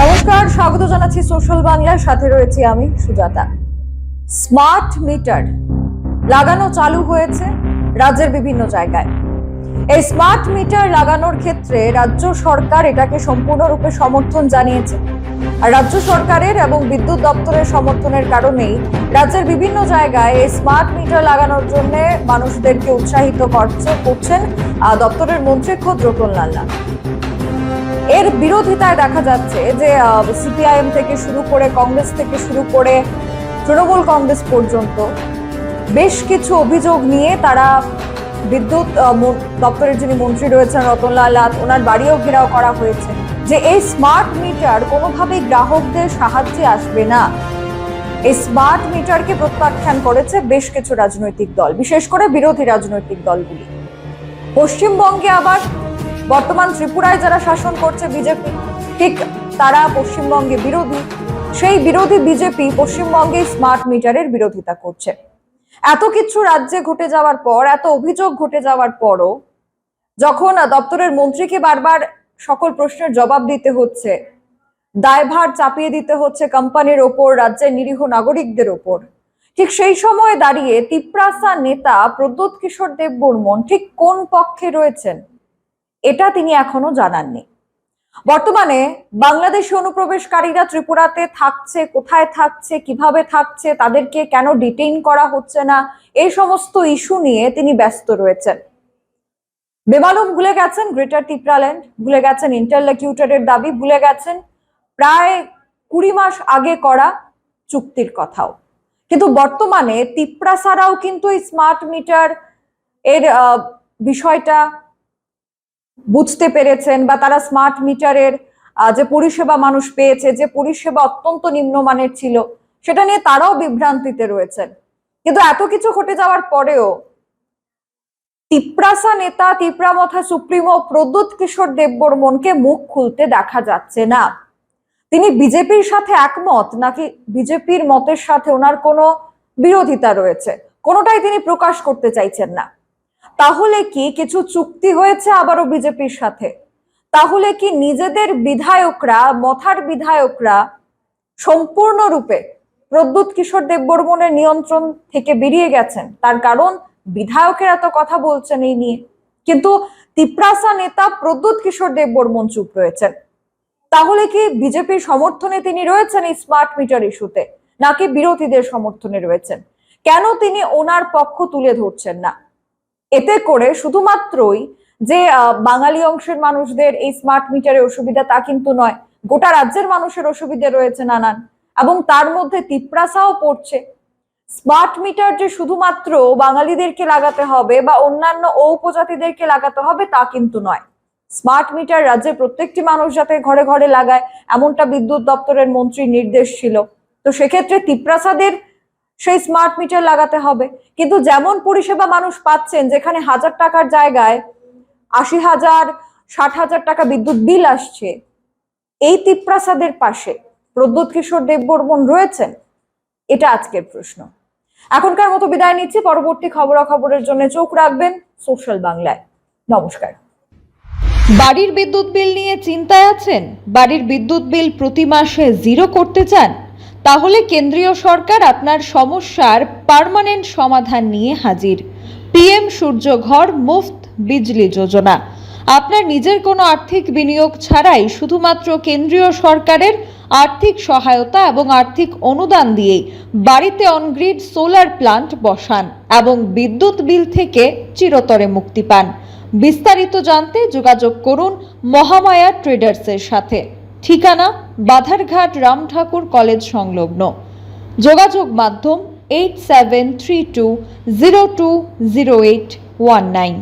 নমস্কার, স্বাগত জানাচ্ছি সোশ্যাল বাংলার সাথে রয়েছি আমি সুজাতা। স্মার্ট মিটার লাগানো চালু হয়েছে রাজ্যের বিভিন্ন জায়গায়। এই স্মার্ট মিটার লাগানোর ক্ষেত্রে রাজ্য সরকার এটাকে সম্পূর্ণরূপে সমর্থন জানিয়েছে। আর রাজ্য সরকারের এবং বিদ্যুৎ দপ্তরের সমর্থনের কারণেই রাজ্যের বিভিন্ন জায়গায় এই স্মার্ট মিটার লাগানোর জন্য মানুষদেরকে উৎসাহিত করছে, করছেন দপ্তরের মন্ত্রী রতন লাল্লা। এর বিরোধিতায় দেখা যাচ্ছে যে সিপিআইএম থেকে শুরু করে কংগ্রেস থেকে শুরু করে তৃণমূল কংগ্রেস পর্যন্ত বেশ কিছু অভিযোগ নিয়ে তারা বিদ্যুৎ দপ্তরের যিনি মন্ত্রী রয়েছেন রতনলাল নাথ, ওনার বাড়িও ঘেরাও করা হয়েছে যে, এই স্মার্ট মিটার কোনোভাবেই গ্রাহকদের সাহায্যে আসবে না। এই স্মার্ট মিটারকে প্রত্যাখ্যান করেছে বেশ কিছু রাজনৈতিক দল, বিশেষ করে বিরোধী রাজনৈতিক দলগুলি। পশ্চিমবঙ্গে আবার বর্তমান ত্রিপুরায় যারা শাসন করছে বিজেপি, ঠিক তারা পশ্চিমবঙ্গে বিরোধী। সেই বিরোধী বিজেপি পশ্চিমবঙ্গে স্মার্ট মিটারের বিরোধিতা করছে। এত কিছু রাজ্যে ঘটে যাওয়ার পর, এত অভিযোগ ঘটে যাওয়ার পরও যখন দপ্তরের মন্ত্রীকে বারবার সকল প্রশ্নের জবাব দিতে হচ্ছে, দায়ভার চাপিয়ে দিতে হচ্ছে কোম্পানির ওপর, রাজ্যের নিরীহ নাগরিকদের ওপর, ঠিক সেই সময় দাঁড়িয়ে তিপ্রাসা নেতা প্রদ্যোৎ কিশোর দেব বর্মন ঠিক কোন পক্ষে রয়েছেন? এটা তিনি এখনও জানাননি। বর্তমানে বাংলাদেশি অনুপ্রবেশকারীরা ত্রিপুরাতে থাকছে, কোথায় থাকছে, কীভাবে থাকছে, তাদেরকে কেন ডিটেইন করা হচ্ছে না, এই সমস্ত ইস্যু নিয়ে তিনি ব্যস্ত রয়েছেন। বেমালুম ভুলে গেছেন গ্রেটার টিপ্রাল্যান্ড ভুলে গেছেন ইন্টারলেকিউটারের দাবি, ভুলে গেছেন প্রায় কুড়ি মাস আগে করা চুক্তির কথাও। কিন্তু বর্তমানে তিপ্রাসারাও কিন্তু এই স্মার্ট মিটার এর বিষয়টা বুঝতে পেরেছেন বা তারা স্মার্ট মিটারের যে পরিষেবা মানুষ পেয়েছে, যে পরিষেবা অত্যন্ত নিম্নমানের ছিল, সেটা নিয়ে তারাও বিভ্রান্তিতে রয়েছেন। কিন্তু এত কিছু ঘটে যাওয়ার পরেও তিপ্রাসা নেতা তিপ্রামথা সুপ্রিমো প্রদ্যুৎ কিশোর দেববর্মনকে মুখ খুলতে দেখা যাচ্ছে না। তিনি বিজেপির সাথে একমত, নাকি বিজেপির মতের সাথে ওনার কোনো বিরোধিতা রয়েছে? কোনোটাই তিনি প্রকাশ করতে চাইছেন না। তাহলে কি কিছু চুক্তি হয়েছে আবারও বিজেপির সাথে? তাহলে কি নিজেদের বিধায়করা, মথার বিধায়করা সম্পূর্ণরূপে প্রদ্যুৎ কিশোর দেববর্মনের নিয়ন্ত্রণ থেকে বেরিয়ে গেছেন? তার কারণ বিধায়কেরা তো কথা বলছেন এই নিয়ে। কিন্তু তিপ্রাসা নেতা প্রদ্যুৎ কিশোর দেববর্মন চুপ রয়েছেন। তাহলে কি বিজেপির সমর্থনে তিনি রয়েছেন এই স্মার্ট মিটার ইস্যুতে? নাকি বিরোধীদের সমর্থনে রয়েছেন? কেন তিনি ওনার পক্ষ তুলে ধরছেন না? এতে করে শুধুমাত্রই যে বাঙালি অংশের মানুষদের এই স্মার্ট মিটারে অসুবিধা তা কিন্তু নয়, গোটা রাজ্যের মানুষের অসুবিধে রয়েছে নানান। এবং তার মধ্যে তিপ্রাসাও পড়ছে। স্মার্ট মিটার যে শুধুমাত্র বাঙালিদেরকে লাগাতে হবে বা অন্যান্য উপজাতিদেরকে লাগাতে হবে তা কিন্তু নয়। স্মার্ট মিটার রাজ্যের প্রত্যেকটি মানুষ যাতে ঘরে ঘরে লাগায়, এমনটা বিদ্যুৎ দপ্তরের মন্ত্রীর নির্দেশ ছিল। তো সেক্ষেত্রে তিপ্রাসাদের সেই স্মার্ট মিটার লাগাতে হবে। কিন্তু যেমন পরিষেবা মানুষ পাচ্ছেন, যেখানে হাজার টাকার জায়গায় আশি হাজার, ষাট হাজার টাকা বিদ্যুৎ বিল আসছে, এই তিপ্রাসাদের পাশে প্রদ্যুৎ কিশোর দেববর্মন রয়েছেন? এটা আজকের প্রশ্ন। এখনকার মতো বিদায় নিচ্ছি। পরবর্তী খবরাখবরের জন্য চোখ রাখবেন সোশ্যাল বাংলায়। নমস্কার। বাড়ির বিদ্যুৎ বিল নিয়ে চিন্তায় আছেন? বাড়ির বিদ্যুৎ বিল প্রতি মাসে জিরো করতে চান? তাহলে কেন্দ্রীয় সরকার আপনার সমস্যার পার্মানেন্ট সমাধান নিয়ে হাজির। পিএম সূর্যঘর মুফত বিজলি যোজনা। আপনার নিজের কোনো আর্থিক বিনিয়োগ ছাড়াই শুধুমাত্র কেন্দ্রীয় সরকারের আর্থিক সহায়তা এবং আর্থিক অনুদান দিয়েই বাড়িতে অনগ্রিড সোলার প্লান্ট বসান এবং বিদ্যুৎ বিল থেকে চিরতরে মুক্তি পান। বিস্তারিত জানতে যোগাযোগ করুন মহামায়া ট্রেডার্সের সাথে। ঠিকানা বাধারঘাট রাম ঠাকুর কলেজ সংলগ্ন। যোগাযোগ মাধ্যম eight seven three two zero two zero eight one nine